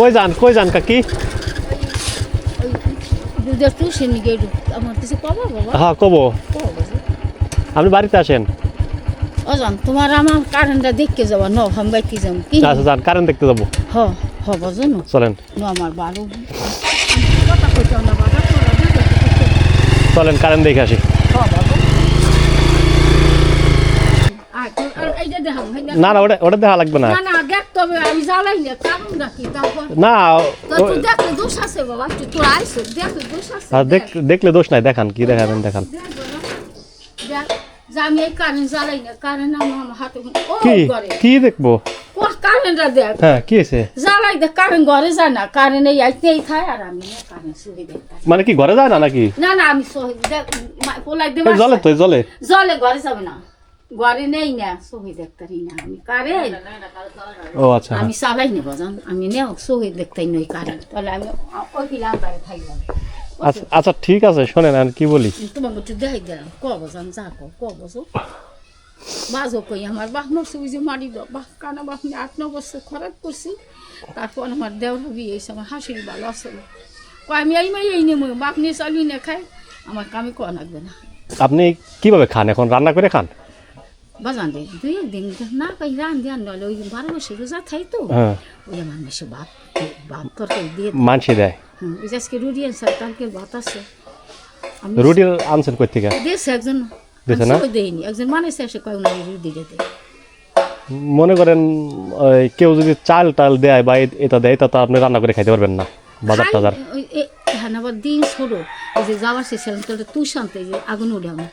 কই যান কই যান কাকি? হ্যাঁ কব। আপনি বাড়িতে আসেন? অজান তোমার আমার কারেন্টটা দেখতে যাবা ন হাম বাইতে যাম কি? আচ্ছা যান কারেন্ট দেখতে যাব। হ হব জানো? চলেন। ন আমার বারো। চলেন কারেন্ট দেখে আসি। হ এইটা না না ওটা ওটা দেখা লাগবে না তবে আমি জ্বালাই না কারণ রাখি তারপর না দেখলে দোষ আছে বাবা তুই তোর আইসো দেখলে দোষ আছে দেখ দেখলে দোষ নাই দেখান কি দেখাবেন দেখান। আমি এই কারেন্ট জ্বালাই না কারেন্ট আমার হাতে ও কি? করে কি দেখব? কারেন্টটা দেখ। হ্যাঁ কি আছে জ্বালাই দেখ কারেন্ট ঘরে যায় না কারেন্ট এই আইতেই খায় আর আমি কারেন্ট সুহি দেখ মানে কি ঘরে যায় না নাকি? না না আমি পোলাই দেব তো জলে। জলে ঘরে যাবে না। ঘরে নেই না সহি দেখতারি না। আমি কারেন্ট ও আচ্ছা। আমি চালাই নেব জান। আমি নেও সহি দেখতাই নই কারেন্ট তাহলে আমি ওই পিলাম বাইরে থাকলাম। আচ্ছা আচ্ছা ঠিক আছে শোনেন আমি কি বলি? তোমাকে একটু দেখাই দিলাম কব জান যা কো কব যো বাজো কই? আমার নষ্ট বুঝে মারি দাও বাপ কানা বাপ নিয়ে আট ন বছর খরাপ করছি। তারপর আমার দেওয়া বিয়ে হয়েছে আমার হাসির ভালো আসলে আমি এই মাই এই নেমো। বাপ নিয়ে চালিয়ে না খাই আমার কামে কোয়া লাগবে না। আপনি কীভাবে খান? এখন রান্না করে খান? বাজান দে দুই একদিন না কই রান দিয়ে নলে ওই বারো বছর রোজা থাই তো। হ্যাঁ। ওই আমার মেশে ভাত ভাত তরকারি দিয়ে মানসি দেয়? হুম ওই আজকে রুটি আনছে কালকে ভাত আছে। রুটি আনছেন কই থেকে? দিয়েছে একজন দিয়েছে না? দেয়নি একজন মানুষ এসে কয় না রুটি দিতে মনে করেন কেউ যদি চাল টাল দেয় বা এটা দেয় তা তো আপনি রান্না করে খাইতে পারবেন না বাজার টাজার। এখানে আবার দিন ছোট। এই যে যাওয়ার শেষেছিলাম তো তুই শান্তি যে আগুন উঠে আমি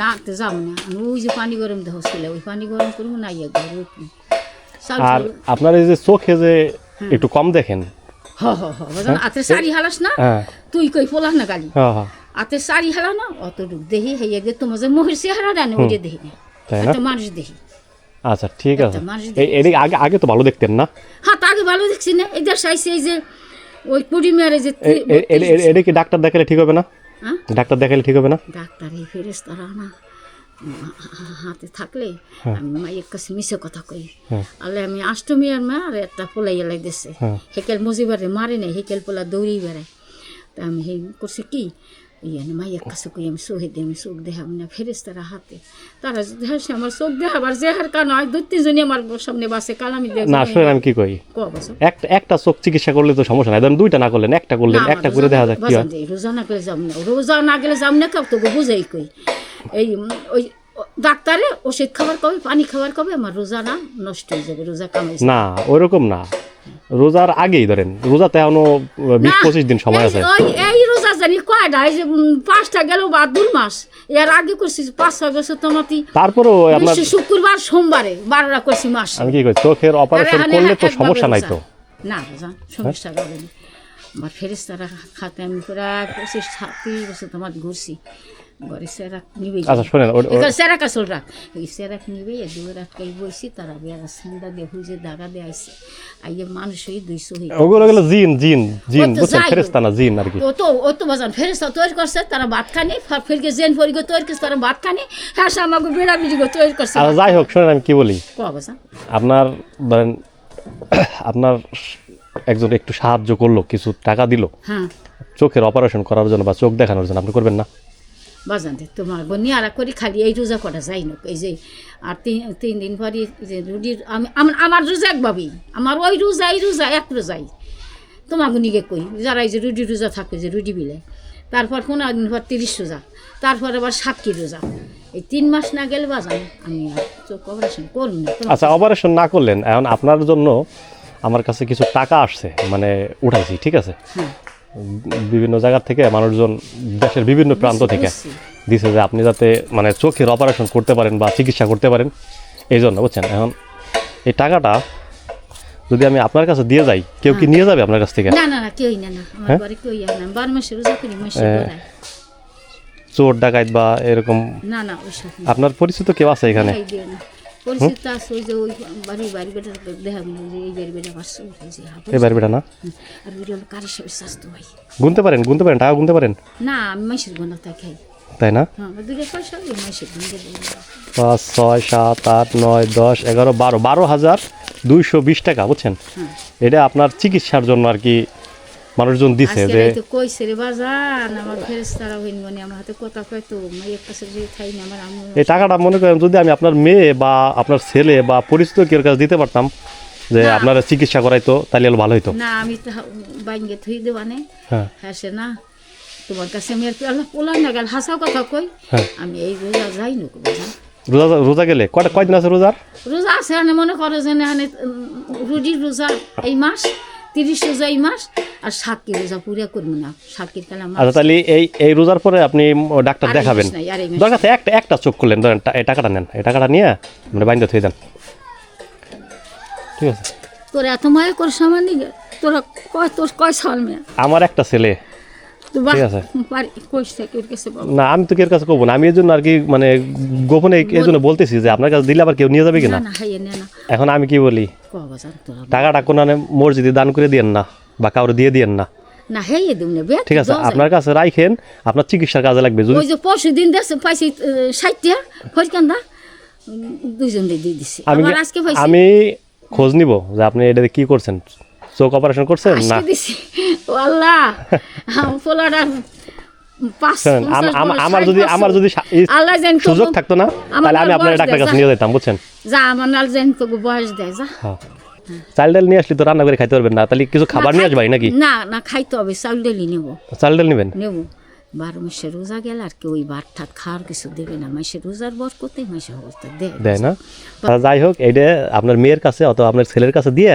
না আঁকতে যাব না। আমি ওই যে পানি গরম দেওয়া ওই পানি গরম করব না ইয়ে গরম আর আপনার এই যে চোখে যে একটু কম দেখেন। হ হ হ আতে শাড়ি হালাস না? হ্যাঁ। তুই কই পোলাস না গালি হ্যাঁ হ্যাঁ। আতে শাড়ি হালা না? অতটুক দেহি হেয়ে যে তোমার যে মহির চেহারা ডানে ওই যে দেহি না একটা মানুষ দেখি। আচ্ছা ঠিক আছে। এই আগে আগে তো ভালো দেখতেন না? হ্যাঁ তাকে ভালো দেখছি না। এদের সাইছে এই যে ওই কুড়ি এ- এটা কি ডাক্তার দেখালে ঠিক হবে না? হ্যাঁ? ডাক্তার দেখালে ঠিক হবে না? ডাক্তার এই ফেরেস তারা না হাতে থাকলে আমি মায়ের কাছে মিশে কথা কই। হ্যাঁ। আলে আমি অষ্টমী আর মা আর একটা পোলাই এলাই দিছে। হ্যাঁ। হেকেল মজিবারে মারে নাই হেকেল পোলা দৌড়ি বেড়ায়। তা আমি হে করছি কি? মায়ের কাছে কই আমি আমি চোখ দেখাবো না ফেরেস তারা হাতে। তারা যদি হাসে আমার চোখ দেখাবার যে হার কারণ হয় দুই তিনজনই আমার সামনে বাসে কাল আমি দেখ না শুনেন আমি কি কই? একটা একটা চোখ চিকিৎসা করলে তো সমস্যা নাই। ধরেন দুইটা না করলেন একটা করলেন একটা করে রোজা- দেখা যাক কি হয়। রোজা না গেলে যাব না। রোজা না গেলে না কাউ তোকে বুঝাই কই। এই ওই ডাক্তারে ওষুধ খাবার কবে পানি খাবার কবে আমার রোজা না নষ্ট হয়ে যাবে রোজা কামাই না ওইরকম না। রোজার আগেই ধরেন রোজাতে এখনও বিশ পঁচিশ দিন সময় আছে। জানি কয়টা এই যে পাঁচটা গেল বা দুই মাস। এর আগে করছি পাঁচ ছয় বছর তোমাতি তারপরেও আপনার শুক্রবার সোমবারে বারোটা করছি মাস। আমি কি কই চোখের অপারেশন করলে তো সমস্যা নাই তো? না সমস্যা হবে না। আমার ফেরেস্তারা খাতে আমি প্রায় পঁচিশ ছাত্রিশ বছর তোমার ঘুরছি। ঘরে সেরাক নিবে আচ্ছা শোনেন ওর- ওর- সেরাক আসল রাখ এই সেরাক নিবে দুই রাত কে বইছি তারা বেড়া সন্ধ্যা দিয়ে হুজে দাগা দিয়ে আইসে আইয়ে মানুষ হই দুইশো হই ওগুলো গেলো জিন জিন জিন বুঝছেন যাই হোক। ফেরেস্তা না জিন আর কি ও তো ও তো বাজান ফেরেস্তা তৈরি করছে তারা ভাত খানি ফিরকে জেন ফরিগে তৈরি করছে তারা ভাত খানি হ্যাঁ আমাকে বেড়া বিড়িগে তৈরি করছে আর যাই হোক শোনেন আমি কি বলি আপনার ধরেন আপনার একজন একটু সাহায্য করল কিছু টাকা দিল। হ্যাঁ। চোখের অপারেশন করার জন্য বা চোখ দেখানোর জন্য আপনি করবেন না? বাজান দে তোমার বনিয়ারা করি খালি এই রোজা করা যাই না এই যে আর তিন তিন দিন পরে এই যে রুটির আমি আমার রোজা একভাবেই। আমার ওই রোজা এই রোজা এক রোজাই। তোমার গুনিকে কই? যারা এই যে রুটি রোজা থাকে যে রুটি বিলে। তারপর পনেরো দিন পর তিরিশ রোজা। তারপর আবার সাক্ষী রোজা। এই তিন মাস না গেলে বাজান আমি আর চোখ অপারেশন করুন না। আচ্ছা অপারেশন না করলেন এখন আপনার জন্য আমার কাছে কিছু টাকা আসছে মানে উঠাইছি ঠিক আছে? হ্যাঁ। বিভিন্ন জায়গার থেকে মানুষজন দেশের বিভিন্ন প্রান্ত থেকে। দিছে যে আপনি যাতে মানে চোখের অপারেশন করতে পারেন বা চিকিৎসা করতে পারেন এই জন্য বুঝছেন এখন এই টাকাটা যদি আমি আপনার কাছে দিয়ে যাই কেউ কি নিয়ে যাবে আপনার কাছ থেকে না না না কেউই না না আমার হ্যাঁ? ঘরে কেউই না বারো মাসে রোজা করি মাসে হ্যাঁ। চোর ডাকাইত বা এরকম না না আপনার পরিচিত কেউ আছে এখানে। পরিচিত আছে ওই যে ওই বাড়ি বাড়ি বেটার দেখা যে এই বাড়ি বেটা পারছে ওই যে হাবু। বেটা না? আর ওই হলো কারি সাহেবের স্বাস্থ্য ভাই গুনতে পারেন গুনতে পারেন টাকা গুনতে পারেন? না আমি মাসের গোনা তাই খাই। তাই না? হ্যাঁ পাঁচ ছয় সাত আট নয় দশ এগারো বারো বারো হাজার দুইশো বিশ টাকা বুঝছেন? হ্যাঁ। এটা আপনার চিকিৎসার জন্য আর কি মানুষজন দিছে যে কইছে রে বাজান আমার ফেরেস্তারা হইন মানে আমার হাতে কথা কয় তো মাইয়ের কাছে যে খাই না আমার আম্মু এই টাকাটা মনে করেন যদি আমি আপনার মেয়ে বা আপনার ছেলে বা পরিচিত কেউ কাছে দিতে পারতাম যে। আপনারা চিকিৎসা করাইতো তাহলে ভালো হইতো। না আমি তো বাইঙ্গে থুই দেওয়ানে হ্যাঁ হ্যাঁ। সে না তোমার কাছে আমি আর আল্লাহ পোলা না গেল হাসা কথা কই। হ্যাঁ। আমি এই রোজা যাই না বাজান। রোজা রোজা গেলে? কয়টা কয়দিন আছে রোজার? রোজা আছে মনে করো যে রুজির রোজা এই মাস। তিরিশ রোজা এই মাস আর সাক্ষী রোজা পুরিয়া করব না। সাক্ষীর কালাম আচ্ছা তাহলে এই এই রোজার পরে আপনি ডাক্তার দেখাবেন। দরকার একটা একটা চোখ করলেন ধরেন এই টাকাটা নেন এই টাকাটা নিয়ে মানে বাইন্দা থুয়ে দেন। ঠিক আছে। তোর এত মায়া করে সামান তোরা কয় তোর কয় সাল মেয়ে? আমার একটা ছেলে। ঠিক আছে। না আমি তো কাছে কবো না আমি জন্য আর কি মানে গোপনে এই জন্য বলতেছি যে আপনার কাছে দিলে আবার কেউ নিয়ে যাবে কিনা? এখন আমি কি বলি? টাকাটা কোনো মসজিদে দান করে দিয়েন না বা কাউরে দিয়ে দিয়েন না। না হাইয়ে দিম না ঠিক আছে আপনার কাছে রাখেন আপনার চিকিৎসার কাজে লাগবে। যদি ওই যে পরশু দিন দেশে পাইছি ষাটটা দুইজন দিয়ে দিয়ে দিছি। আমি খোঁজ নিব যে আপনি এটা কি করছেন? চোখ অপারেশন করছেন না? আল্লাহ পোলাটা আমার যদি আমার যদি সুযোগ থাকতো না তাহলে আমি আপনার ডাক্তার কাছে নিয়ে যেতাম বুঝছেন? যা। আমার নাল জানি তো বয়স দেয় যা। হ্যাঁ। চাল ডাল নিয়ে আসলে তো রান্না করে খাইতে পারবেন না তাহলে কিছু খাবার নিয়ে আসবাই নাকি? না না খাইতে হবে নেব। চাল ডাল নেবেন? নেব। বারো মাসে রোজা গেল আর কেউ ওই বার ঠাত খাওয়ার কিছু দেবে না। মাসে রোজার বর করতে মাসে অবস্থা দেয় দেয় না? যাই হোক এইটা আপনার মেয়ের কাছে অথবা আপনার ছেলের কাছে দিয়ে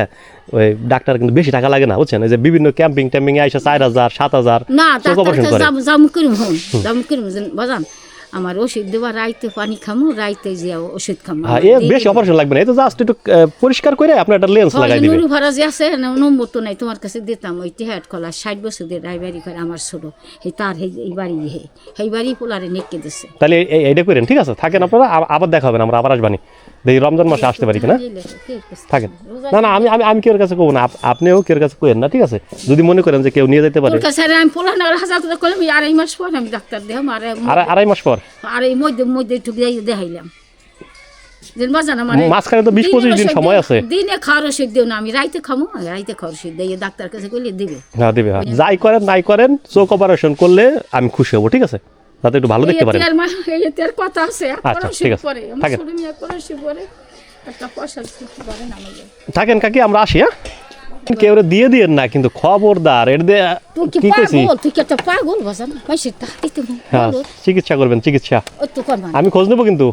ওই ডাক্তার কিন্তু বেশি টাকা লাগে না বুঝছেন? যে বিভিন্ন ক্যাম্পিং ট্যাম্পিং এ আইসা চার হাজার সাত হাজার না চোখ ডাক্তার জাম করিম হন জাম করিম বাজান আমার ওষুধ দেওয়া রাইতে পানি খামো রাইতে যে ওষুধ খামো। হ্যাঁ বেশি অপারেশন লাগবে না এই তো জাস্ট একটু পরিষ্কার করে আপনার একটা লেন্স লাগাই দিবেন নুরু ভাড়া যে আছে না, নম্বর তো নাই তোমার কাছে দিতাম ওই টেহাট খোলা ষাট বছর দিয়ে ড্রাইভারি করে আমার ছোট। এই তার এই বাড়ি হে এই বাড়ি পোলারে নেকে দিছে। তাহলে এই- এইটা করেন ঠিক আছে? থাকেন আপনারা আবার দেখা হবে না আমরা আবার আসবানি। দেখি রমজান মাসে আসতে পারি কিনা? থাকেন। না না আমি আমি আমি কেউর কাছে কব না। আপনিও কেউর কাছে কইেন না ঠিক আছে? যদি মনে করেন যে কেউ নিয়ে যেতে পারে। কাছে আমি পোলা না হাজার করে করলাম এই আড়াই মাস পর আমি ডাক্তার দেখাম আর আর আড়াই মাস পর? আর এই মধ্যে মধ্যে একটু দেখাই- দেখাইলাম। আমার মাঝখানে তো বিশ পঁচিশ দিন সময় আছে। দিনে খাওয়ার ওষুধ দিও না আমি রাইতে খামো রাইতে খাওয়ার ওষুধ দিয়ে ডাক্তার কাছে করলে দিবে। হ্যাঁ দিবে হ্যাঁ। যাই করেন নাই করেন চোখ অপারেশন করলে আমি খুশি হব ঠিক আছে? যাতে একটু ভালো দেখতে পারেন। আর কথা আছে আচ্ছা, ঠিক আছে। থাকেন। কাকি আমরা আসি হ্যাঁ? কেউ দিয়ে দিয়েন না কিন্তু খবরদার এর দিয়ে কি কইছি? পাগল? বাজান? হ্যাঁ চিকিৎসা করবেন চিকিৎসা। আমি খোঁজ নেব কিন্তু।